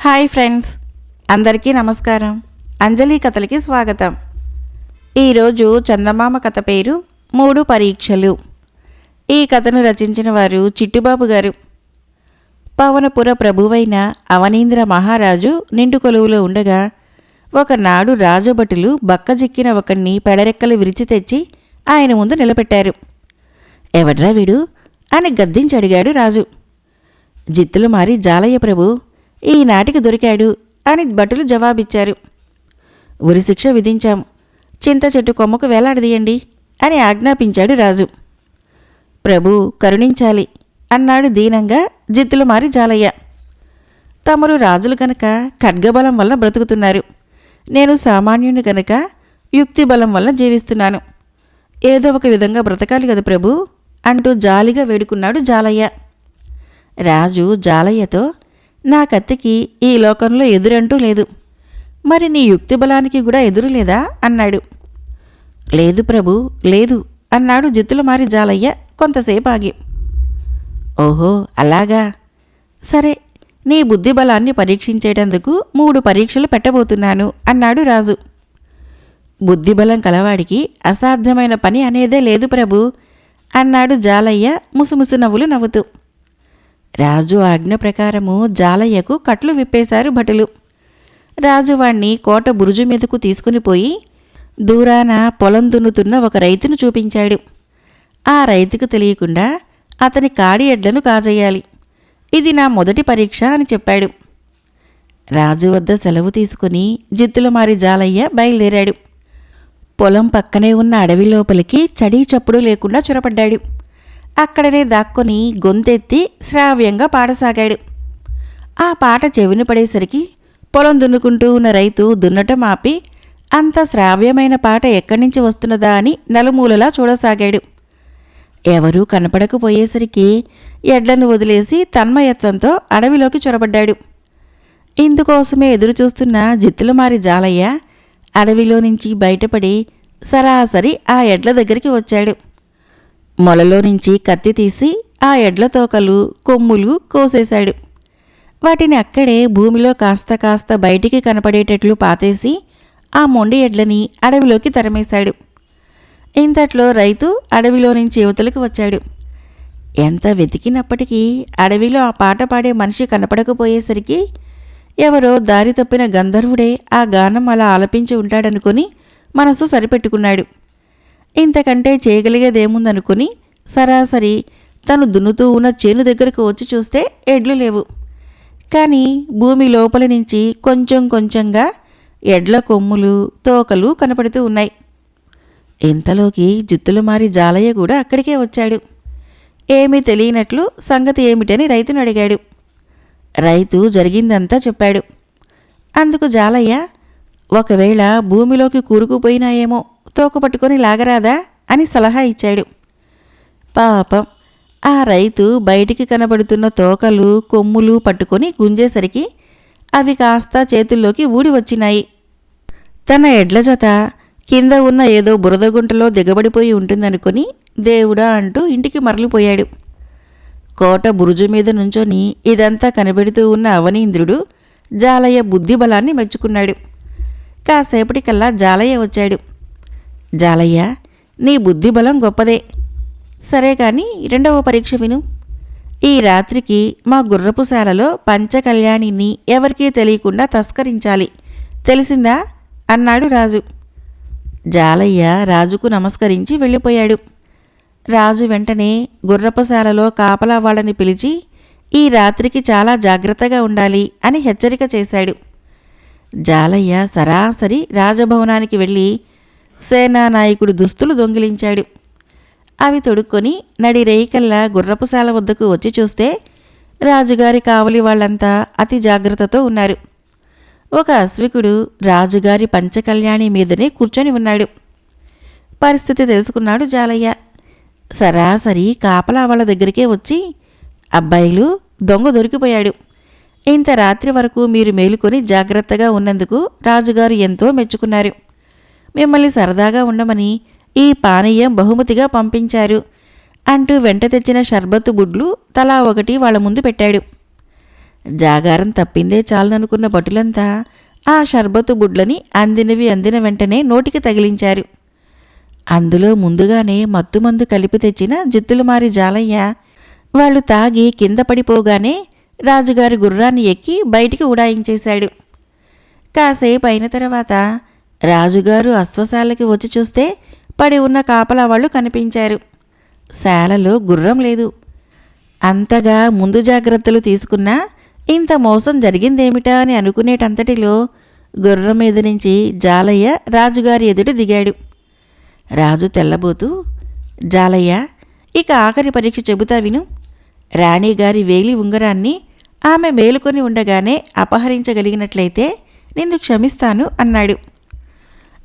Hi friends అందరికీ నమస్కారం. అంజలి కథలకి స్వాగతం. ఈరోజు చందమామ కథ పేరు మూడు పరీక్షలు. ఈ కథను రచించిన వారు చిట్టుబాబు గారు. పవనపుర ప్రభువైన అవనీంద్ర మహారాజు నిండు కొలువులో ఉండగా ఒకనాడు రాజభటులు బక్కజిక్కిన ఒకణ్ణి పెడరెక్కలు విరిచి తెచ్చి ఆయన ముందు నిలబెట్టారు. ఎవడ్రా వీడు? అని గద్దించి అడిగాడు రాజు. జిత్తులు మారి జాలయ్య ప్రభు ఈనాటికి దొరికాడు అని భటులు జవాబిచ్చారు. ఉరిశిక్ష విధించాం. చింత చెట్టు కొమ్మకు వేలాడదీయండి అని ఆజ్ఞాపించాడు రాజు. ప్రభు కరుణించాలి అన్నాడు దీనంగా జిత్తులు మారి జాలయ్య. తమరు రాజులు కనుక ఖడ్గబలం వల్ల బ్రతుకుతున్నారు. నేను సామాన్యుని కనుక యుక్తి బలం వల్ల జీవిస్తున్నాను. ఏదో ఒక విధంగా బ్రతకాలి కదా ప్రభు అంటూ జాలిగా వేడుకున్నాడు జాలయ్య. రాజు జాలయ్యతో నా కత్తికి ఈ లోకంలో ఎదురంటూ లేదు. మరి నీ యుక్తి బలానికి కూడా ఎదురు లేదా? అన్నాడు. లేదు ప్రభు లేదు అన్నాడు జిత్తులు మారి జాలయ్య కొంతసేపు ఆగి ఓహో అలాగా? సరే నీ బుద్ధి బలాన్ని పరీక్షించేటందుకు మూడు పరీక్షలు పెట్టబోతున్నాను అన్నాడు రాజు. బుద్ధిబలం కలవాడికి అసాధ్యమైన పని అనేదే లేదు ప్రభు అన్నాడు జాలయ్య ముసుముసు నవ్వులు నవ్వుతూ. రాజు ఆజ్ఞ ప్రకారము జాలయ్యకు కట్లు విప్పేశారు భటులు. రాజు వాణ్ణి కోట బురుజు మీదకు తీసుకుని పోయి దూరాన పొలం దున్నుతున్న ఒక రైతును చూపించాడు. ఆ రైతుకు తెలియకుండా అతని కాడి ఎడ్లను కాజేయాలి. ఇది నా మొదటి పరీక్ష అని చెప్పాడు. రాజు వద్ద సెలవు తీసుకుని జిత్తులమారి జాలయ్య బయలుదేరాడు. పొలం పక్కనే ఉన్న అడవి లోపలికి చడీ చప్పుడు లేకుండా చొరపడ్డాడు. అక్కడనే దాక్కుని గొంతెత్తి శ్రావ్యంగా పాడసాగాడు. ఆ పాట చెవిని పడేసరికి పొలం దున్నుకుంటూ ఉన్న రైతు దున్నటం ఆపి అంత శ్రావ్యమైన పాట ఎక్కడి నుంచి వస్తున్నదా అని నలుమూలలా చూడసాగాడు. ఎవరూ కనపడకపోయేసరికి ఎడ్లను వదిలేసి తన్మయత్వంతో అడవిలోకి చొరబడ్డాడు. ఇందుకోసమే ఎదురుచూస్తున్న జిత్తులమారి జాలయ్య అడవిలో నుంచి బయటపడి సరాసరి ఆ ఎడ్ల దగ్గరికి వచ్చాడు. మొలలో నుంచి కత్తి తీసి ఆ ఎడ్ల తోకలు కొమ్ములు కోసేశాడు. వాటిని అక్కడే భూమిలో కాస్త కాస్త బయటికి కనపడేటట్లు పాతేసి ఆ మొండి ఎడ్లని అడవిలోకి తరమేశాడు. ఇంతట్లో రైతు అడవిలో నుంచి యువతలకు వచ్చాడు. ఎంత వెతికినప్పటికీ అడవిలో ఆ పాట పాడే మనిషి కనపడకపోయేసరికి ఎవరో దారి తప్పిన గంధర్వుడే ఆ గానం అలా ఆలపించి ఉంటాడనుకొని మనసు సరిపెట్టుకున్నాడు. ఇంతకంటే చేయగలిగేదేముందనుకుని సరాసరి తను దున్నుతూ ఉన్న చేను దగ్గరకు వచ్చి చూస్తే ఎడ్లు లేవు. కానీ భూమి లోపల నుంచి కొంచెం కొంచెంగా ఎడ్ల కొమ్ములు తోకలు కనపడుతూ ఉన్నాయి. ఇంతలోకి జిత్తులు మారి జాలయ్య కూడా అక్కడికే వచ్చాడు. ఏమీ తెలియనట్లు సంగతి ఏమిటని రైతును అడిగాడు. రైతు జరిగిందంతా చెప్పాడు. అందుకు జాలయ్య ఒకవేళ భూమిలోకి కూరుకుపోయినాయేమో తోక పట్టుకొని లాగరాదా అని సలహా ఇచ్చాడు. పాపం ఆ రైతు బయటికి కనబడుతున్న తోకలు కొమ్ములు పట్టుకొని గుంజేసరికి అవి కాస్త చేతుల్లోకి ఊడి వచ్చినాయి. తన ఎడ్ల జత కింద ఉన్న ఏదో బురదగుంటలో దిగబడిపోయి ఉంటుందనుకొని దేవుడా అంటూ ఇంటికి మరలిపోయాడు. కోట బురుజు మీద నుంచొని ఇదంతా కనబెడుతూ ఉన్న అవనీంద్రుడు జాలయ్య బుద్ధి బలాన్ని మెచ్చుకున్నాడు. కాసేపటికల్లా జాలయ్య వచ్చాడు. జాలయ్య నీ బుద్ధి బలం గొప్పదే. సరే కాని రెండవ పరీక్ష విను. ఈ రాత్రికి మా గుర్రపుశాలలో పంచకళ్యాణిని ఎవరికీ తెలియకుండా తస్కరించాలి. తెలిసిందా? అన్నాడు రాజు. జాలయ్య రాజుకు నమస్కరించి వెళ్ళిపోయాడు. రాజు వెంటనే గుర్రపశాలలో కాపలా వాళ్ళని పిలిచి ఈ రాత్రికి చాలా జాగ్రత్తగా ఉండాలి అని హెచ్చరిక చేశాడు. జాలయ్య సరాసరి రాజభవనానికి వెళ్ళి సేనానాయకుడి దుస్తులు దొంగిలించాడు. అవి తొడుక్కొని నడి రేయికల్లా గుర్రపుశాల వద్దకు వచ్చి చూస్తే రాజుగారి కావలి వాళ్ళంతా అతి జాగ్రత్తతో ఉన్నారు. ఒక అశ్వికుడు రాజుగారి పంచకళ్యాణి మీదనే కూర్చొని ఉన్నాడు. పరిస్థితి తెలుసుకున్నాడు జాలయ్య. సరాసరి కాపలా వాళ్ళ దగ్గరికే వచ్చి అబ్బాయిలు దొంగ దొరికిపోయాడు. ఇంత రాత్రి వరకు మీరు మేలుకొని జాగ్రత్తగా ఉన్నందుకు రాజుగారు ఎంతో మెచ్చుకున్నారు. మిమ్మల్ని సరదాగా ఉండమని ఈ పానీయం బహుమతిగా పంపించారు. అంటూ వెంట తెచ్చిన షర్బత్తు బుడ్లు తలా ఒకటి వాళ్ళ ముందు పెట్టాడు. జాగారం తప్పిందే చాలననుకున్న భటులంతా ఆ షర్బత్తు బుడ్లని అందినవి అందిన వెంటనే నోటికి తగిలించారు. అందులో ముందుగానే మత్తుమందు కలిపి తెచ్చిన జిత్తులమారి జాలయ్య వాళ్ళు తాగి కింద పడిపోగానే రాజుగారి గుర్రాన్ని ఎక్కి బయటికి ఉడాయించేశాడు. కాసేపు అయిన తర్వాత రాజుగారు అశ్వశాలకి వచ్చి చూస్తే పడి ఉన్న కాపలా వాళ్ళు కనిపించారు. శాలలో గుర్రం లేదు. అంతగా ముందు జాగ్రత్తలు తీసుకున్నా ఇంత మోసం జరిగిందేమిటా అని అనుకునేటంతటిలో గుర్రం మీద నుంచి జాలయ్య రాజుగారి ఎదుట దిగాడు. రాజు తెల్లబోతూ జాలయ్య ఇక ఆఖరి పరీక్ష చెబుతా విను. రాణిగారి వేలి ఉంగరాన్ని ఆమె మేలుకొని ఉండగానే అపహరించగలిగినట్లయితే నిన్ను క్షమిస్తాను అన్నాడు.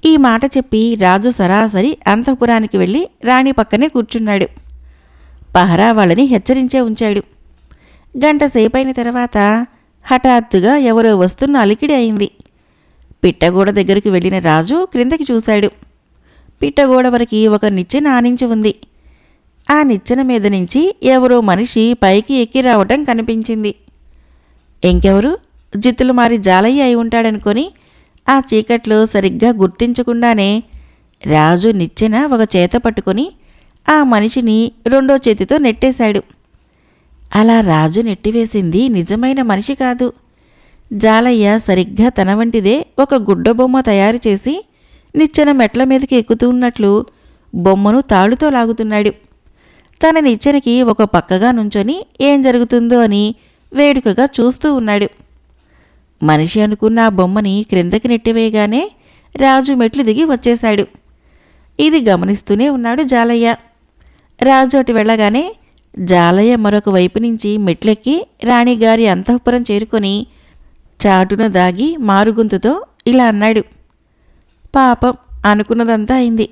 ఈ మాట చెప్పి రాజు సరాసరి అంతఃపురానికి వెళ్ళి రాణి పక్కనే కూర్చున్నాడు. పహరా వాళ్ళని హెచ్చరించే ఉంచాడు. గంట సేపైన తర్వాత హఠాత్తుగా ఎవరో వస్తున్న అలికిడి అయింది. పిట్టగోడ దగ్గరికి వెళ్ళిన రాజు క్రిందకి చూశాడు. పిట్టగోడ వరకు ఒక నిచ్చెన ఆనించి ఉంది. ఆ నిచ్చెన మీద నుంచి ఎవరో మనిషి పైకి ఎక్కి రావటం కనిపించింది. ఇంకెవరు? జిత్తులు మారి జాలయ్య అయి ఉంటాడనుకొని ఆ చీకట్లో సరిగ్గా గుర్తించకుండానే రాజు నిచ్చెన ఒక చేత పట్టుకొని ఆ మనిషిని రెండో చేతితో నెట్టేశాడు. అలా రాజు నెట్టివేసింది నిజమైన మనిషి కాదు. జాలయ్య సరిగ్గా తన వంటిదే ఒక గుడ్డ బొమ్మ తయారు చేసి నిచ్చెన మెట్ల మీదకి ఎక్కుతూ ఉన్నట్లు బొమ్మను తాడుతో లాగుతున్నాడు. తన నిచ్చెనకి ఒక పక్కగా నుంచొని ఏం జరుగుతుందో అని వేడుకగా చూస్తూ ఉన్నాడు. మనిషి అనుకున్న ఆ బొమ్మని క్రిందకి నెట్టివేయగానే రాజు మెట్లు దిగి వచ్చేశాడు. ఇది గమనిస్తూనే ఉన్నాడు జాలయ్య. రాజు అటు వెళ్ళగానే జాలయ్య మరొక వైపు నుంచి మెట్లెక్కి రాణిగారి అంతఃపురం చేరుకొని చాటున దాగి మారుగుంతుతో ఇలా అన్నాడు. పాపం అనుకున్నదంతా అయింది.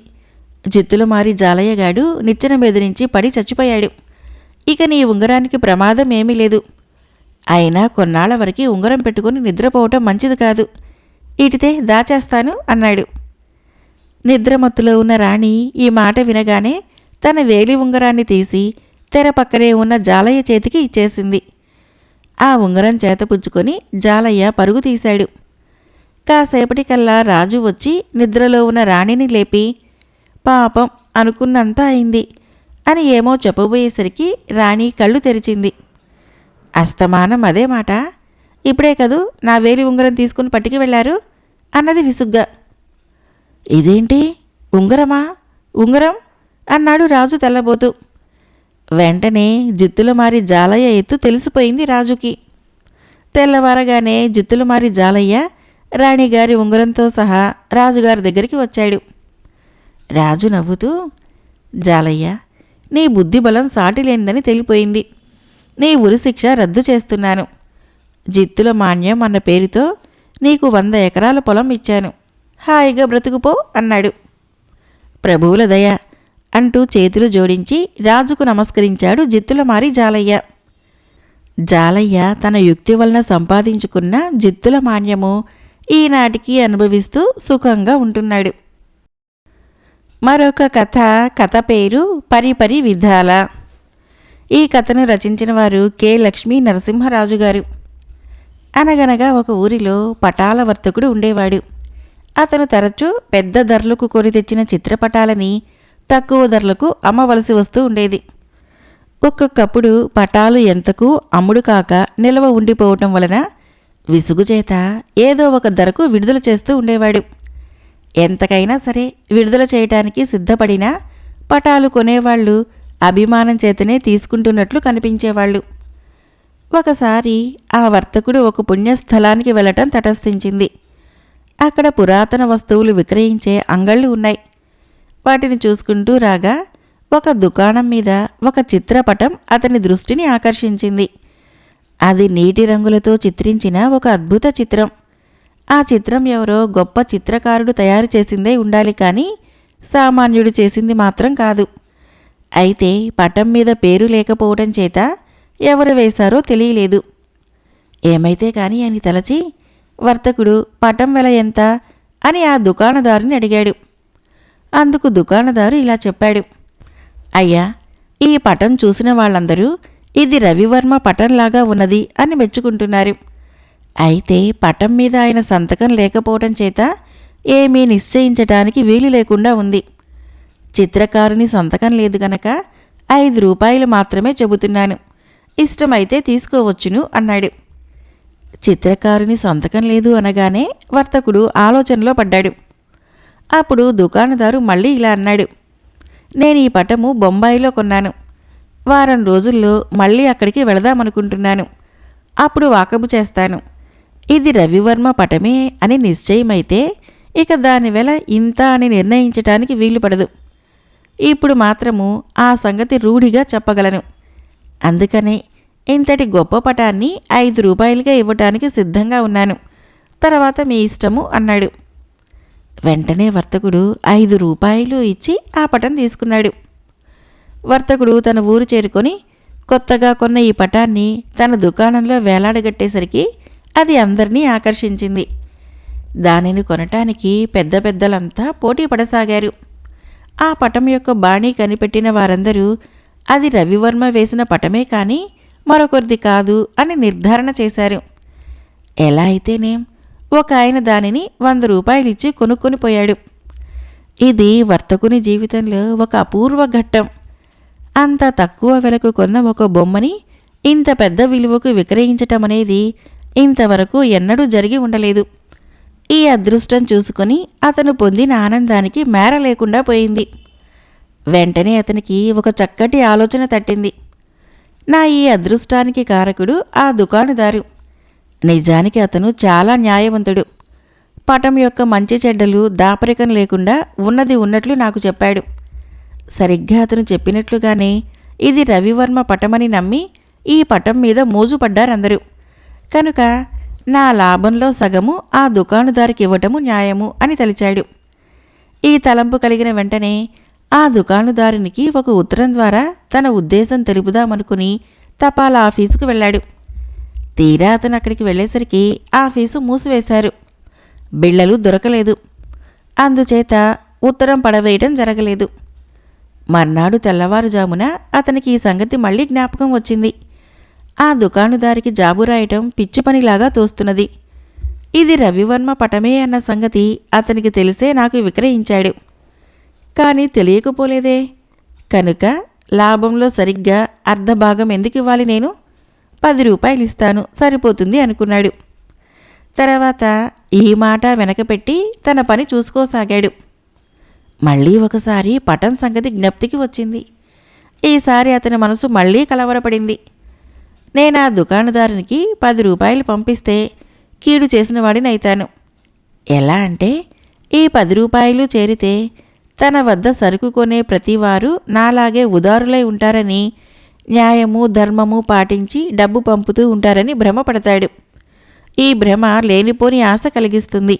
జిత్తులు మారి జాలయ్యగాడు నిచ్చెన మీద నుంచి పడి చచ్చిపోయాడు. ఇక నీ ఉంగరానికి ప్రమాదం ఏమీ లేదు. అయినా కొన్నాళ్ళ వరకు ఉంగరం పెట్టుకుని నిద్రపోవటం మంచిది కాదు. ఇటితే దాచేస్తాను అన్నాడు. నిద్రమత్తులో ఉన్న రాణి ఈ మాట వినగానే తన వేలి ఉంగరాన్ని తీసి తెర పక్కనే ఉన్న జాలయ్య చేతికి ఇచ్చేసింది. ఆ ఉంగరం చేతపుచ్చుకొని జాలయ్య పరుగు తీశాడు. కాసేపటికల్లా రాజు వచ్చి నిద్రలో ఉన్న రాణిని లేపి పాపం అనుకున్నంత అయింది అని ఏమో చెప్పబోయేసరికి రాణి కళ్ళు తెరిచింది. అస్తమానం అదే మాట. ఇప్పుడే కదూ నా వేలి ఉంగరం తీసుకుని పట్టుకు వెళ్ళారు? అన్నది విసుగ్గా. ఇదేంటి? ఉంగరమా? ఉంగరం? అన్నాడు రాజు తెల్లబోతూ. వెంటనే జిత్తులు మారి జాలయ్య ఎత్తు తెలిసిపోయింది రాజుకి. తెల్లవారగానే జిత్తులు మారి జాలయ్య రాణిగారి ఉంగరంతో సహా రాజుగారి దగ్గరికి వచ్చాడు. రాజు నవ్వుతూ జాలయ్య నీ బుద్ధి బలం సాటి లేనిదని తెలిపోయింది. నీ ఉరి శిక్ష రద్దు చేస్తున్నాను. జిత్తుల మాన్యం అన్న పేరుతో నీకు వంద ఎకరాల పొలం ఇచ్చాను. హాయిగా బ్రతుకుపో అన్నాడు. ప్రభువుల దయ అంటూ చేతులు జోడించి రాజుకు నమస్కరించాడు జిత్తుల మారి జాలయ్య. జాలయ్య తన యుక్తి వలన సంపాదించుకున్న జిత్తుల మాన్యము ఈనాటికి అనుభవిస్తూ సుఖంగా ఉంటున్నాడు. మరొక కథ కథ పేరు పరిపరి విధాల. ఈ కథను రచించిన వారు కె. లక్ష్మీ నరసింహరాజు గారు. అనగనగా ఒక ఊరిలో పటాల వర్తకుడు ఉండేవాడు. అతను తరచూ పెద్ద ధరలకు కొని తెచ్చిన చిత్రపటాలని తక్కువ ధరలకు అమ్మవలసి వస్తూ ఉండేది. ఒక్కొక్కప్పుడు పటాలు ఎంతకు అమ్ముడు కాక నిల్వ ఉండిపోవటం వలన విసుగు చేత ఏదో ఒక ధరకు విడుదల చేస్తూ ఉండేవాడు. ఎంతకైనా సరే విడుదల చేయటానికి సిద్ధపడినా పటాలు కొనేవాళ్ళు అభిమానం చేతనే తీసుకుంటున్నట్లు కనిపించేవాళ్ళు. ఒకసారి ఆ వర్తకుడు ఒక పుణ్యస్థలానికి వెళ్ళటం తటస్థించింది. అక్కడ పురాతన వస్తువులు విక్రయించే అంగళ్ళు ఉన్నాయి. వాటిని చూసుకుంటూ రాగా ఒక దుకాణం మీద ఒక చిత్రపటం అతని దృష్టిని ఆకర్షించింది. అది నీటి రంగులతో చిత్రించిన ఒక అద్భుత చిత్రం. ఆ చిత్రం ఎవరో గొప్ప చిత్రకారుడు తయారు చేసిందే ఉండాలి కానీ సామాన్యుడు చేసింది మాత్రం కాదు. అయితే పటం మీద పేరు లేకపోవటం చేత ఎవరు వేశారో తెలియలేదు. ఏమైతే కాని అని తలచి వర్తకుడు పటం వెల ఎంత అని ఆ దుకాణదారుని అడిగాడు. అందుకు దుకాణదారు ఇలా చెప్పాడు. అయ్యా ఈ పటం చూసిన వాళ్ళందరూ ఇది రవివర్మ పటంలాగా ఉన్నది అని మెచ్చుకుంటున్నారు. అయితే పటం మీద ఆయన సంతకం లేకపోవడం చేత ఏమీ నిశ్చయించటానికి వీలు లేకుండా ఉంది. చిత్రకారుని సంతకం లేదు గనక ఐదు రూపాయలు మాత్రమే చెబుతున్నాను. ఇష్టమైతే తీసుకోవచ్చును అన్నాడు. చిత్రకారుని సంతకం లేదు అనగానే వర్తకుడు ఆలోచనలో పడ్డాడు. అప్పుడు దుకాణదారు మళ్ళీ ఇలా అన్నాడు. నేను ఈ పటము బొంబాయిలో కొన్నాను. వారం రోజుల్లో మళ్ళీ అక్కడికి వెళదామనుకుంటున్నాను. అప్పుడు వాకబు చేస్తాను. ఇది రవివర్మ పటమే అని నిశ్చయమైతే ఇక దాని ఇంత అని నిర్ణయించటానికి వీలు పడదు ఇప్పుడు మాత్రము ఆ సంగతి రూఢిగా చెప్పగలను. అందుకనే ఇంతటి గొప్ప పటాన్ని ఐదు రూపాయలుగా ఇవ్వటానికి సిద్ధంగా ఉన్నాను. తర్వాత మీ ఇష్టము అన్నాడు. వెంటనే వర్తకుడు ఐదు రూపాయలు ఇచ్చి ఆ పటం తీసుకున్నాడు. వర్తకుడు తన ఊరు చేరుకొని కొత్తగా కొన్న ఈ పటాన్ని తన దుకాణంలో వేలాడగట్టేసరికి అది అందరినీ ఆకర్షించింది. దానిని కొనటానికి పెద్ద పెద్దలంతా పోటీ పడసాగారు. ఆ పటం యొక్క బాణీ కనిపెట్టిన వారందరూ అది రవివర్మ వేసిన పటమే కానీ మరొకరిది కాదు అని నిర్ధారణ చేశారు. ఎలా అయితేనేం ఒక ఆయన దానిని వంద రూపాయలిచ్చి కొనుక్కొని పోయాడు. ఇది వర్తకుని జీవితంలో ఒక అపూర్వ ఘట్టం. అంత తక్కువ వెలకు కొన్న ఒక బొమ్మని ఇంత పెద్ద విలువకు విక్రయించటం అనేది ఇంతవరకు ఎన్నడూ జరిగి ఉండలేదు. ఈ అదృష్టం చూసుకొని అతను పొందిన ఆనందానికి మేర లేకుండా పోయింది. వెంటనే అతనికి ఒక చక్కటి ఆలోచన తట్టింది. నా ఈ అదృష్టానికి కారకుడు ఆ దుకాణదారు. నిజానికి అతను చాలా న్యాయవంతుడు. పటం యొక్క మంచి చెడ్డలు దాపరికం లేకుండా ఉన్నది ఉన్నట్లు నాకు చెప్పాడు. సరిగ్గా అతను చెప్పినట్లుగానే ఇది రవివర్మ పటమని నమ్మి ఈ పటం మీద మోజు పడ్డారందరూ కనుక నా లాభంలో సగము ఆ దుకాణదారికి ఇవ్వటము న్యాయము అని తలిచాడు. ఈ తలంపు కలిగిన వెంటనే ఆ దుకాణదారునికి ఒక ఉత్తరం ద్వారా తన ఉద్దేశం తెలుపుదామనుకుని తపాలా ఆఫీసుకు వెళ్ళాడు. తీరా అతను అక్కడికి వెళ్ళేసరికి ఆఫీసు మూసివేశారు. బిళ్ళలు దొరకలేదు. అందుచేత ఉత్తరం పడవేయటం జరగలేదు. మర్నాడు తెల్లవారుజామున అతనికి ఈ సంగతి మళ్ళీ జ్ఞాపకం వచ్చింది. ఆ దుకాణుదారికి జాబు రాయటం పిచ్చి పనిలాగా తోస్తున్నది. ఇది రవివర్మ పటమే అన్న సంగతి అతనికి తెలిసే నాకు విక్రయించాడు. కానీ తెలియకపోలేదే. కనుక లాభంలో సరిగ్గా అర్ధభాగం ఎందుకు ఇవ్వాలి నేను? పది రూపాయలు ఇస్తాను సరిపోతుంది అనుకున్నాడు. తర్వాత ఈ మాట వెనకపెట్టి తన పని చూసుకోసాగాడు. మళ్ళీ ఒకసారి పటం సంగతి జ్ఞప్తికి వచ్చింది. ఈసారి అతని మనసు మళ్ళీ కలవరపడింది. నేను ఆ దుకాణదారునికి పది రూపాయలు పంపిస్తే కీడు చేసిన వాడినైతాను ఎలా అంటే ఈ పది రూపాయలు చేరితే తన వద్ద సరుకు కొనే ప్రతివారు నాలాగే ఉదారులై ఉంటారని న్యాయము ధర్మము పాటించి డబ్బు పంపుతూ ఉంటారని భ్రమపడతాడు. ఈ భ్రమ లేనిపోని ఆశ కలిగిస్తుంది.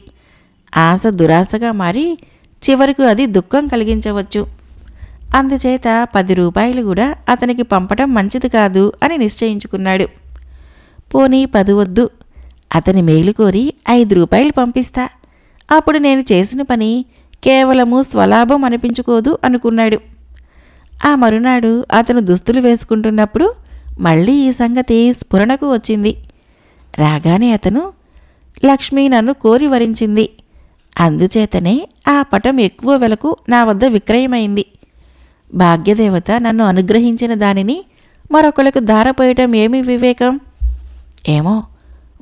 ఆశ దురాశగా మారి చివరకు అది దుఃఖం కలిగించవచ్చు. అందుచేత పది రూపాయలు కూడా అతనికి పంపటం మంచిది కాదు అని నిశ్చయించుకున్నాడు. పోనీ పది వద్దు. అతని మేలు కోరి ఐదు రూపాయలు పంపిస్తా. అప్పుడు నేను చేసిన పని కేవలము స్వలాభం అనిపించుకోదు అనుకున్నాడు. ఆ మరునాడు అతను దుస్తులు వేసుకుంటున్నప్పుడు మళ్ళీ ఈ సంగతి స్ఫురణకు వచ్చింది. రాగానే అతను లక్ష్మి నన్ను కోరి వరించింది. అందుచేతనే ఆ పటం ఎక్కువ వెలకు నా వద్ద విక్రయమైంది. భాగ్యదేవత నన్ను అనుగ్రహించిన దానిని మరొకరికి ధారపోయటం ఏమి వివేకం? ఏమో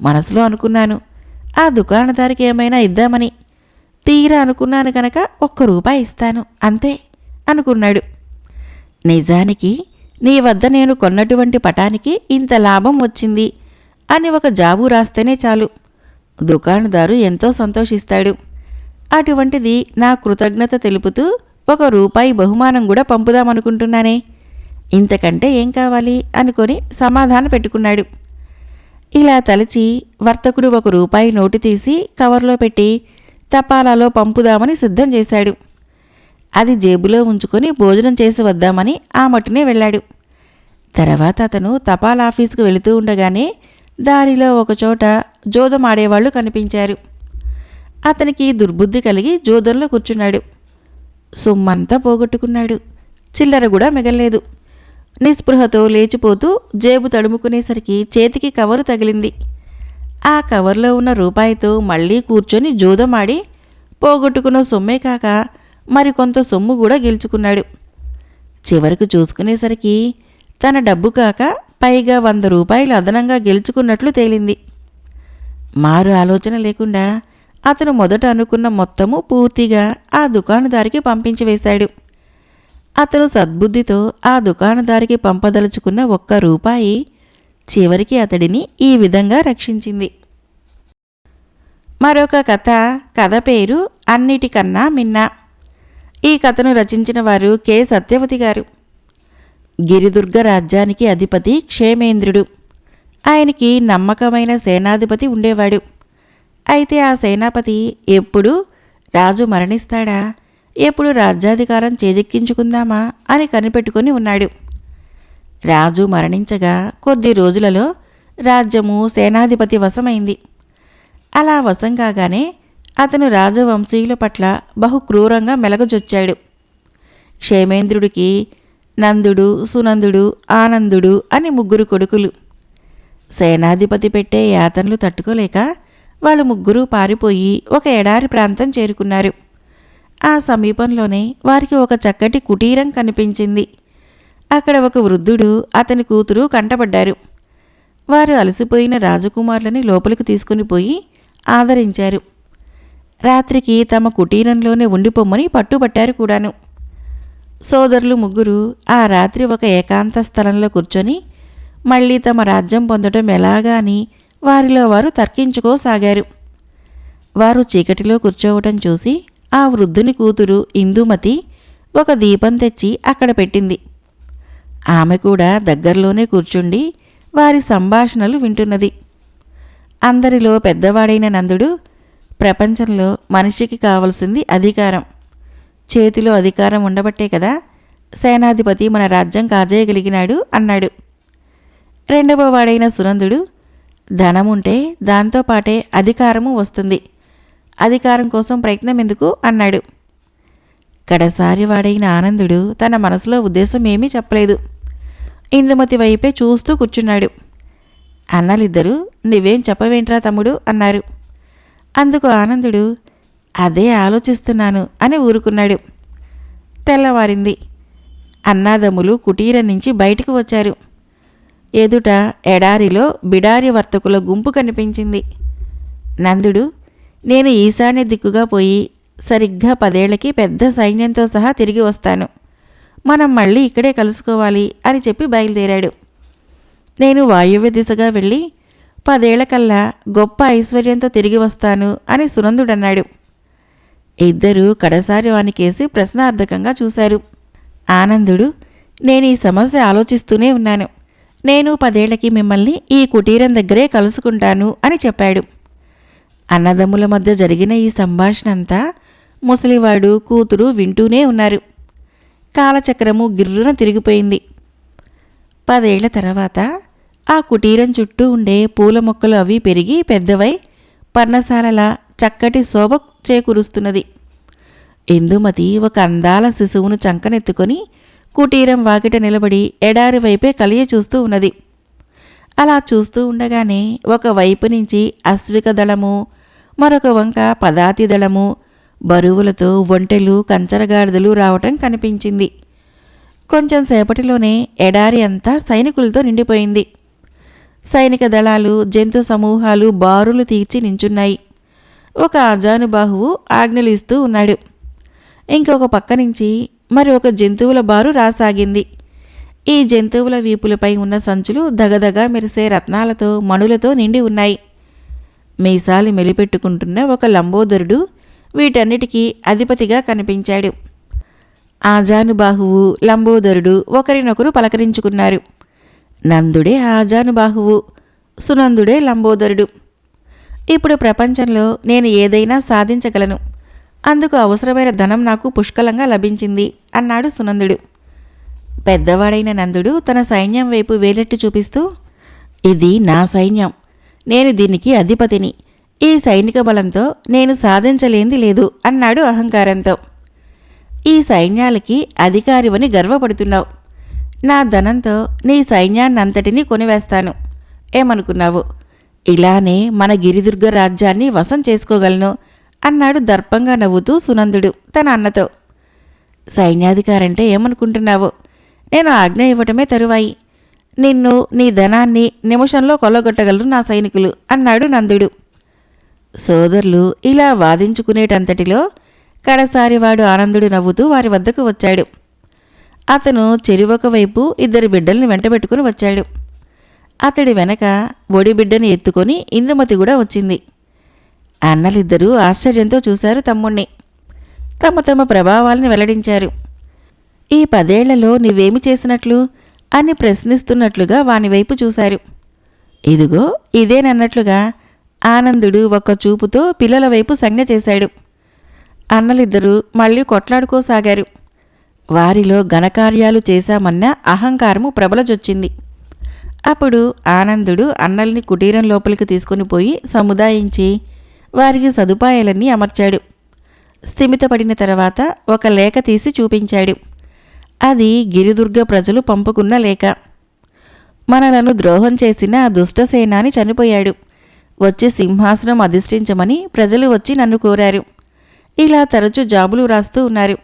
మనసులో అనుకున్నాను. ఆ దుకాణదారికి ఏమైనా ఇద్దామని. తీరా అనుకున్నాను కనుక ఒక్క రూపాయి ఇస్తాను అంతే అనుకున్నాడు. నిజానికి నీ వద్ద నేను కొన్నటువంటి పటానికి ఇంత లాభం వచ్చింది అని ఒక జాబు రాస్తేనే చాలు. దుకాణదారు ఎంతో సంతోషిస్తాడు. అటువంటిది నా కృతజ్ఞత తెలుపుతూ ఒక రూపాయి బహుమానం కూడా పంపుదామనుకుంటున్నానే ఇంతకంటే ఏం కావాలి? అనుకొని సమాధానం పెట్టుకున్నాడు. ఇలా తలచి వర్తకుడు ఒక రూపాయి నోటు తీసి కవర్లో పెట్టి తపాలాలో పంపుదామని సిద్ధం చేశాడు. అది జేబులో ఉంచుకొని భోజనం చేసి వద్దామని ఆ మట్టునే వెళ్ళాడు. తర్వాత అతను తపాలా ఆఫీసుకు వెళుతూ ఉండగానే దారిలో ఒకచోట జోదం ఆడేవాళ్ళు కనిపించారు. అతనికి దుర్బుద్ధి కలిగి జోదంలో కూర్చున్నాడు. సొమ్మంతా పోగొట్టుకున్నాడు. చిల్లర కూడా మిగల్లేదు. నిస్పృహతో లేచిపోతూ జేబు తడుముకునేసరికి చేతికి కవరు తగిలింది. ఆ కవర్లో ఉన్న రూపాయితో మళ్ళీ కూర్చొని జూదమాడి పోగొట్టుకున్న సొమ్మే కాక మరికొంత సొమ్ము కూడా గెలుచుకున్నాడు. చివరకు చూసుకునేసరికి తన డబ్బు కాక పైగా వంద రూపాయలు అదనంగా గెలుచుకున్నట్లు తేలింది. మారు ఆలోచన లేకుండా అతను మొదట అనుకున్న మొత్తము పూర్తిగా ఆ దుకాణదారికి పంపించి వేశాడు. అతను సద్బుద్ధితో ఆ దుకాణదారికి పంపదలుచుకున్న ఒక్క రూపాయి చివరికి అతడిని ఈ విధంగా రక్షించింది. మరొక కథ కథ పేరు అన్నిటికన్నా మిన్న. ఈ కథను రచించిన వారు కె. సత్యవతి గారు. గిరిదుర్గ రాజ్యానికి అధిపతి క్షేమేంద్రుడు. ఆయనకి నమ్మకమైన సేనాధిపతి ఉండేవాడు. అయితే ఆ సేనాపతి ఎప్పుడు? రాజు మరణిస్తాడా? ఎప్పుడు రాజ్యాధికారం చేజెక్కించుకుందామా అని కనిపెట్టుకొని ఉన్నాడు. రాజు మరణించగా కొద్ది రోజులలో రాజ్యము సేనాధిపతి వశమైంది. అలా వశం కాగానే అతను రాజవంశీయుల పట్ల బహు క్రూరంగా మెలగజొచ్చాడు. క్షేమేంద్రుడికి నందుడు సునందుడు ఆనందుడు అని ముగ్గురు కొడుకులు. సేనాధిపతి పెట్టే యాతనలు తట్టుకోలేక వాళ్ళు ముగ్గురు పారిపోయి ఒక ఎడారి ప్రాంతం చేరుకున్నారు. ఆ సమీపంలోనే వారికి ఒక చక్కటి కుటీరం కనిపించింది. అక్కడ ఒక వృద్ధుడు అతని కూతురు కంటపడ్డారు. వారు అలసిపోయిన రాజకుమారులని లోపలికి తీసుకుని పోయి ఆదరించారు. రాత్రికి తమ కుటీరంలోనే ఉండిపోమ్మని పట్టుబట్టారు కూడాను. సోదరులు ముగ్గురు ఆ రాత్రి ఒక ఏకాంత స్థలంలో కూర్చొని మళ్ళీ తమ రాజ్యం పొందడం ఎలాగా అని వారిలో వారు తర్కించుకోసాగారు. వారు చీకటిలో కూర్చోవటం చూసి ఆ వృద్ధుని కూతురు ఇందుమతి ఒక దీపం తెచ్చి అక్కడ పెట్టింది. ఆమె కూడా దగ్గరలోనే కూర్చుండి వారి సంభాషణలు వింటున్నది. అందరిలో పెద్దవాడైన నందుడు ప్రపంచంలో మనిషికి కావలసింది అధికారం. చేతిలో అధికారం ఉండబట్టే కదా సేనాధిపతి మన రాజ్యం కాజేయగలిగినాడు అన్నాడు. రెండవ వాడైన సునందుడు ధనముంటే దాంతోపాటే అధికారము వస్తుంది. అధికారం కోసం ప్రయత్నం ఎందుకు? అన్నాడు. కడసారి వాడైన ఆనందుడు తన మనసులో ఉద్దేశం ఏమీ చెప్పలేదు. ఇందుమతి వైపే చూస్తూ కూర్చున్నాడు. అన్నలిద్దరూ నువ్వేం చెప్పవేంట్రా తమ్ముడు? అన్నారు. అందుకు ఆనందుడు అదే ఆలోచిస్తున్నాను అని ఊరుకున్నాడు. తెల్లవారింది. అన్నాదమ్ములు కుటీరం నుంచి బయటకు వచ్చారు. ఎదుట ఎడారిలో బిడారి వర్తకుల గుంపు కనిపించింది. నందుడు నేను ఈశాన్య దిక్కుగా పోయి సరిగ్గా పదేళ్ళకి పెద్ద సైన్యంతో సహా తిరిగి వస్తాను. మనం మళ్ళీ ఇక్కడే కలుసుకోవాలి అని చెప్పి బయలుదేరాడు. నేను వాయువ్య దిశగా వెళ్ళి పదేళ్ళకల్లా గొప్ప ఐశ్వర్యంతో తిరిగి వస్తాను అని సునందుడన్నాడు. ఇద్దరూ కడసారి వానికేసి ప్రశ్నార్థకంగా చూశారు. ఆనందుడు నేను ఈ సమస్య ఆలోచిస్తూనే ఉన్నాను. నేను పదేళ్ళకి మిమ్మల్ని ఈ కుటీరం దగ్గరే కలుసుకుంటాను అని చెప్పాడు. అన్నదమ్ముల మధ్య జరిగిన ఈ సంభాషణ అంతా ముసలివాడు కూతురు వింటూనే ఉన్నారు. కాలచక్రము గిర్రున తిరిగిపోయింది. పదేళ్ళ తర్వాత ఆ కుటీరం చుట్టూ ఉండే పూల మొక్కలు అవి పెరిగి పెద్దవై పర్ణశాలల చక్కటి శోభ చేకూరుస్తున్నది. ఇందుమతి ఒక అందాల శిశువును చంకనెత్తుకొని కుటీరం వాకిట నిలబడి ఎడారి వైపే కలియ చూస్తూ ఉన్నది. అలా చూస్తూ ఉండగానే ఒక వైపు నుంచి అశ్విక దళము మరొక వంక పదాతి దళము బరువులతో ఒంటెలు కంచరగాడిదలు రావటం కనిపించింది. కొంచెం సేపటిలోనే ఎడారి అంతా సైనికులతో నిండిపోయింది. సైనిక దళాలు జంతు సమూహాలు బారులు తీర్చి నించున్నాయి. ఒక అజానుబాహువు ఆజ్ఞలు ఇస్తూ ఉన్నాడు. ఇంకొక పక్క నుంచి మరి ఒక జంతువుల బారు రాసాగింది. ఈ జంతువుల వీపులపై ఉన్న సంచులు దగదగా మెరిసే రత్నాలతో మణులతో నిండి ఉన్నాయి. మీసాలు మెలిపెట్టుకుంటున్న ఒక లంబోదరుడు వీటన్నిటికీ అధిపతిగా కనిపించాడు. ఆజానుబాహువు లంబోదరుడు ఒకరినొకరు పలకరించుకున్నారు. నందుడే ఆజానుబాహువు సునందుడే లంబోదరుడు. ఇప్పుడు ప్రపంచంలో నేను ఏదైనా సాధించగలను. అందుకు అవసరమైన ధనం నాకు పుష్కలంగా లభించింది అన్నాడు సునందుడు. పెద్దవాడైన నందుడు తన సైన్యం వైపు వేలెట్టి చూపిస్తూ ఇది నా సైన్యం నేను దీనికి అధిపతిని ఈ సైనిక బలంతో నేను సాధించలేంది లేదు అన్నాడు అహంకారంతో. ఈ సైన్యాలకి అధికారివని గర్వపడుతున్నావు. నా ధనంతో నీ సైన్యాన్నంతటినీ కొనివేస్తాను. ఏమనుకున్నావు? ఇలానే మన గిరిదుర్గ రాజ్యాన్ని వశం చేసుకోగలను. అన్నాడు దర్పంగా నవ్వుతూ సునందుడు తన అన్నతో. సైన్యాధికారంటే ఏమనుకుంటున్నావో? నేను ఆజ్ఞ ఇవ్వటమే తరువాయి. నిన్ను నీ ధనాన్ని నిమిషంలో కొల్లగొట్టగలరు నా సైనికులు అన్నాడు నందుడు. సోదరులు ఇలా వాదించుకునేటంతటిలో కడసారి వాడు ఆనందుడు నవ్వుతూ వారి వద్దకు వచ్చాడు. అతను చెరువొక వైపు ఇద్దరు బిడ్డల్ని వెంటబెట్టుకుని వచ్చాడు. అతడి వెనక ఒడి బిడ్డని ఎత్తుకొని ఇందుమతి కూడా వచ్చింది. అన్నలిద్దరూ ఆశ్చర్యంతో చూశారు తమ్ముణ్ణి. తమ తమ ప్రభావాలను వెల్లడించారు. ఈ పదేళ్ళలో నీవేమి చేసినట్లు? అని ప్రశ్నిస్తున్నట్లుగా వాని వైపు చూశారు. ఇదిగో ఇదేనన్నట్లుగా ఆనందుడు ఒక్క చూపుతో పిల్లల వైపు సంజ్ఞ చేశాడు. అన్నలిద్దరూ మళ్ళీ కొట్లాడుకోసాగారు. వారిలో ఘనకార్యాలు చేశామన్న అహంకారము ప్రబలజొచ్చింది. అప్పుడు ఆనందుడు అన్నల్ని కుటీరం లోపలికి తీసుకుని పోయి సముదాయించి వారికి సదుపాయాలన్నీ అమర్చాడు. స్థిమితపడిన తర్వాత ఒక లేఖ తీసి చూపించాడు. అది గిరిదుర్గ ప్రజలు పంపుకున్న లేఖ. మనలను ద్రోహం చేసిన ఆ దుష్టసేనాని చనిపోయాడు. వచ్చి సింహాసనం అధిష్ఠించమని ప్రజలు వచ్చి నన్ను కోరారు. ఇలా తరచూ జాబులు రాస్తూ ఉన్నారు.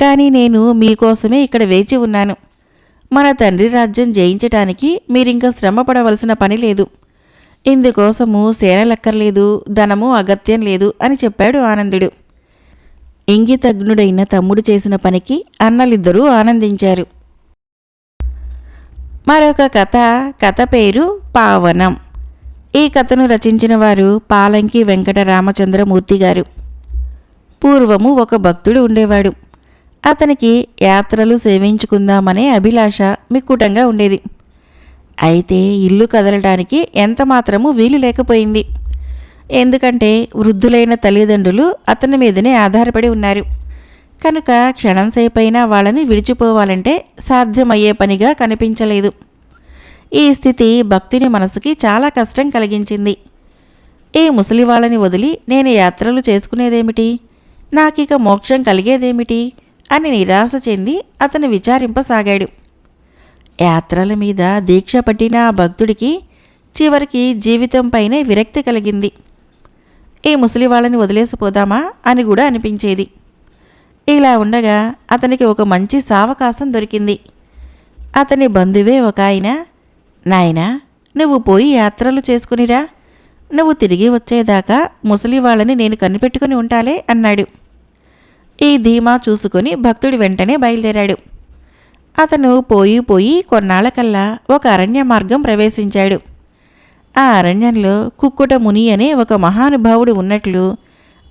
కానీ నేను మీకోసమే ఇక్కడ వేచి ఉన్నాను. మన తండ్రి రాజ్యం జయించటానికి మీరింక శ్రమ పడవలసిన పని లేదు. ఇందుకోసము సేనలక్కర్లేదు ధనము అగత్యం లేదు అని చెప్పాడు ఆనందుడు. ఇంగితజ్ఞుడైన తమ్ముడు చేసిన పనికి అన్నలిద్దరూ ఆనందించారు. మరొక కథ కథ పేరు పావనం. ఈ కథను రచించిన వారు పాలంకి వెంకట రామచంద్రమూర్తి గారు. పూర్వము ఒక భక్తుడు ఉండేవాడు. అతనికి యాత్రలు సేవించుకుందామనే అభిలాష మిక్కుటంగా ఉండేది. అయితే ఇల్లు కదలడానికి ఎంత మాత్రము వీలు లేకపోయింది. ఎందుకంటే వృద్ధులైన తల్లిదండ్రులు అతని మీదనే ఆధారపడి ఉన్నారు. కనుక క్షణం సేపైనా వాళ్ళని విడిచిపోవాలంటే సాధ్యమయ్యే పనిగా కనిపించలేదు. ఈ స్థితి భక్తుని మనసుకి చాలా కష్టం కలిగించింది. ఈ ముసలి వాళ్ళని వదిలి నేను యాత్రలు చేసుకునేదేమిటి? నాకిక మోక్షం కలిగేదేమిటి? అని నిరాశ చెంది అతను విచారింపసాగాడు. యాత్రల మీద దీక్ష పట్టిన ఆ భక్తుడికి చివరికి జీవితంపైనే విరక్తి కలిగింది. ఈ ముసలి వాళ్ళని వదిలేసిపోదామా? అని కూడా అనిపించేది. ఇలా ఉండగా అతనికి ఒక మంచి సావకాశం దొరికింది. అతని బంధువే ఒక ఆయన నాయనా నువ్వు పోయి యాత్రలు చేసుకునిరా. నువ్వు తిరిగి వచ్చేదాకా ముసలి వాళ్ళని నేను కనిపెట్టుకుని ఉంటాలే అన్నాడు. ఈ ధీమా చూసుకొని భక్తుడు వెంటనే బయలుదేరాడు. అతను పోయి పోయి కొన్నాళ్ళకల్లా ఒక అరణ్య మార్గం ప్రవేశించాడు. ఆ అరణ్యంలో కుక్కుట ముని అనే ఒక మహానుభావుడు ఉన్నట్లు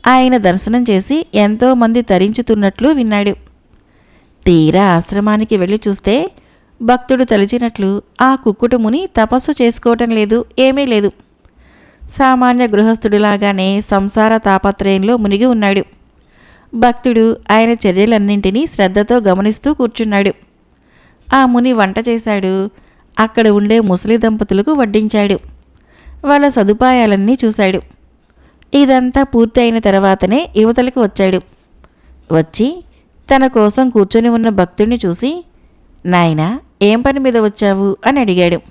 ఆయన దర్శనం చేసి ఎంతోమంది తరించుతున్నట్లు విన్నాడు. తీరా ఆశ్రమానికి వెళ్ళి చూస్తే భక్తుడు తలిచినట్లు ఆ కుక్కుట ముని తపస్సు చేసుకోవటం లేదు ఏమీ లేదు. సామాన్య గృహస్థుడిలాగానే సంసార తాపత్రయంలో మునిగి ఉన్నాడు. భక్తుడు ఆయన చర్యలన్నింటినీ శ్రద్ధతో గమనిస్తూ కూర్చున్నాడు. ఆ ముని వంట చేశాడు. అక్కడ ఉండే ముసలి దంపతులకు వడ్డించాడు. వాళ్ళ సదుపాయాలన్నీ చూశాడు. ఇదంతా పూర్తి అయిన తర్వాతనే యువతలకు వచ్చాడు. వచ్చి తన కోసం కూర్చొని ఉన్న భక్తుడిని చూసి నాయనా ఏం పని మీద వచ్చావు? అని అడిగాడు.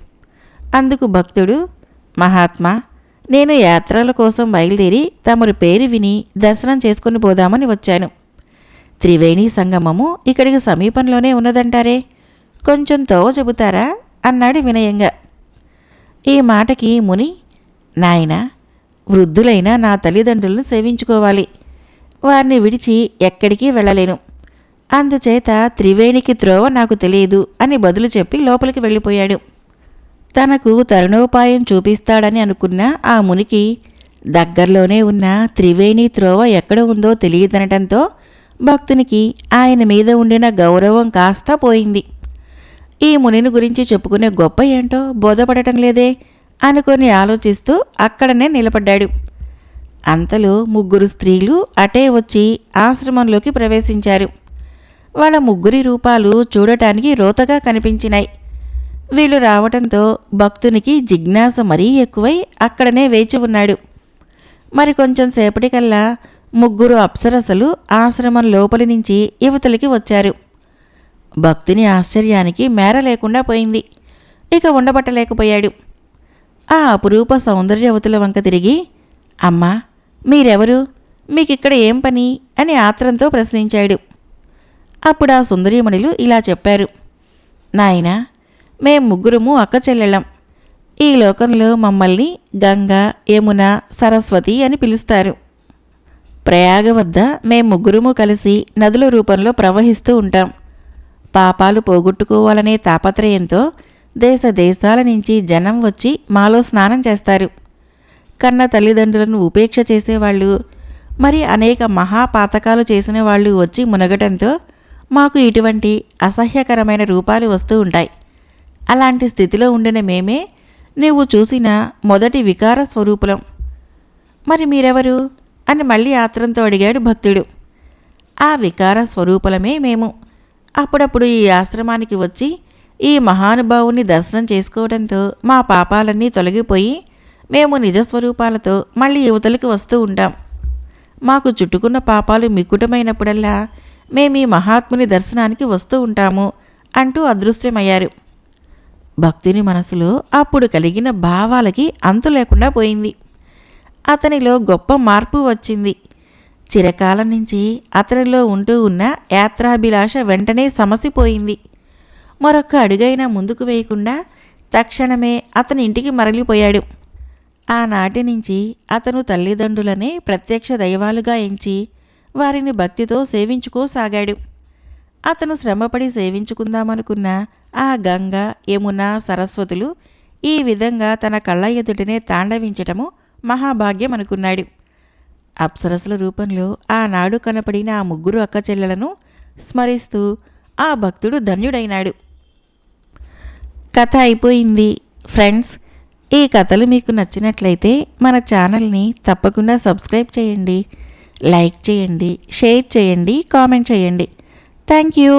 అందుకు భక్తుడు మహాత్మా నేను యాత్రల కోసం బయలుదేరి తమరు పేరు విని దర్శనం చేసుకుని పోదామని వచ్చాను. త్రివేణి సంగమము ఇక్కడికి సమీపంలోనే ఉన్నదంటారే? కొంచెం తోవ చెబుతారా? అన్నాడు వినయంగా. ఈ మాటకి ముని నాయన వృద్ధులైన నా తల్లిదండ్రులను సేవించుకోవాలి. వారిని విడిచి ఎక్కడికి వెళ్ళలేను. అందుచేత త్రివేణికి త్రోవ నాకు తెలియదు అని బదులు చెప్పి లోపలికి వెళ్ళిపోయాడు. తనకు తరుణోపాయం చూపిస్తాడని అనుకున్న ఆ మునికి దగ్గరలోనే ఉన్న త్రివేణి త్రోవ ఎక్కడ ఉందో తెలియదనటంతో భక్తునికి ఆయన మీద ఉండిన గౌరవం కాస్త పోయింది. ఈ మునిని గురించి చెప్పుకునే గొప్ప ఏంటో బోధపడటం లేదే అనుకొని ఆలోచిస్తూ అక్కడనే నిలబడ్డాడు. అంతలో ముగ్గురు స్త్రీలు అటే వచ్చి ఆశ్రమంలోకి ప్రవేశించారు. వాళ్ళ ముగ్గురి రూపాలు చూడటానికి రోతగా కనిపించినాయి. వీళ్ళు రావటంతో భక్తునికి జిజ్ఞాస మరీ ఎక్కువై అక్కడనే వేచి ఉన్నాడు. మరి కొంచెం సేపటికల్లా ముగ్గురు అప్సరసలు ఆశ్రమం లోపలి నుంచి యువతలకి వచ్చారు. భక్తుని ఆశ్చర్యానికి మేర లేకుండా పోయింది. ఇక ఉండబట్టలేకపోయాడు. ఆ అపురూప సౌందర్యవతుల వంక తిరిగి అమ్మా మీరెవరు? మీకిక్కడ ఏం పని? అని ఆత్రంతో ప్రశ్నించాడు. అప్పుడు ఆ సుందరీమణులు ఇలా చెప్పారు. నాయనా మేం ముగ్గురము అక్క చెల్లెళ్ళం. ఈ లోకంలో మమ్మల్ని గంగ యమున సరస్వతి అని పిలుస్తారు. ప్రయాగ వద్ద మేం ముగ్గురము కలిసి నదుల రూపంలో ప్రవహిస్తూ ఉంటాం. పాపాలు పోగొట్టుకోవాలనే తాపత్రయంతో దేశ దేశాల నుంచి జనం వచ్చి మాలో స్నానం చేస్తారు. కన్న తల్లిదండ్రులను ఉపేక్ష చేసేవాళ్ళు మరి అనేక మహాపాతకాలు చేసిన వాళ్ళు వచ్చి మునగటంతో మాకు ఇటువంటి అసహ్యకరమైన రూపాలు వస్తూ ఉంటాయి. అలాంటి స్థితిలో ఉండిన మేమే నీవు చూసిన మొదటి వికార స్వరూపులం. మరి మీరెవరు? అని మళ్ళీ ఆత్రంతో అడిగాడు భక్తుడు. ఆ వికార స్వరూపులమే మేము. అప్పుడప్పుడు ఈ ఆశ్రమానికి వచ్చి ఈ మహానుభావుని దర్శనం చేసుకోవడంతో మా పాపాలన్నీ తొలగిపోయి మేము నిజస్వరూపాలతో మళ్ళీ యువతలకు వస్తూ ఉంటాం. మాకు చుట్టుకున్న పాపాలు మిక్కుటమైనప్పుడల్లా మేము ఈ మహాత్ముని దర్శనానికి వస్తూ ఉంటాము అంటూ అదృశ్యమయ్యారు. భక్తుని మనసులో అప్పుడు కలిగిన భావాలకి అంతు లేకుండా పోయింది. అతనిలో గొప్ప మార్పు వచ్చింది. చిరకాలం నుంచి అతనిలో ఉంటూ ఉన్న యాత్రాభిలాష వెంటనే సమసిపోయింది. మరొక్క అడుగైనా ముందుకు వేయకుండా తక్షణమే అతని ఇంటికి మరలిపోయాడు. ఆనాటి నుంచి అతను తల్లిదండ్రులనే ప్రత్యక్ష దైవాలుగా ఎంచి వారిని భక్తితో సేవించుకోసాగాడు. అతను శ్రమపడి సేవించుకుందామనుకున్న ఆ గంగ యమున సరస్వతులు ఈ విధంగా తన కళ్ళ ఎదుటనే తాండవించటము మహాభాగ్యం అనుకున్నాడు అప్సరసుల రూపంలో ఆనాడు కనపడిన ఆ ముగ్గురు అక్క చెల్లెలను స్మరిస్తూ ఆ భక్తుడు ధన్యుడైనాడు. కథ అయిపోయింది. ఫ్రెండ్స్ ఈ కథలు మీకు నచ్చినట్లయితే మన ఛానల్ని తప్పకుండా సబ్స్క్రైబ్ చేయండి. లైక్ చేయండి షేర్ చేయండి కామెంట్ చేయండి. Thank you.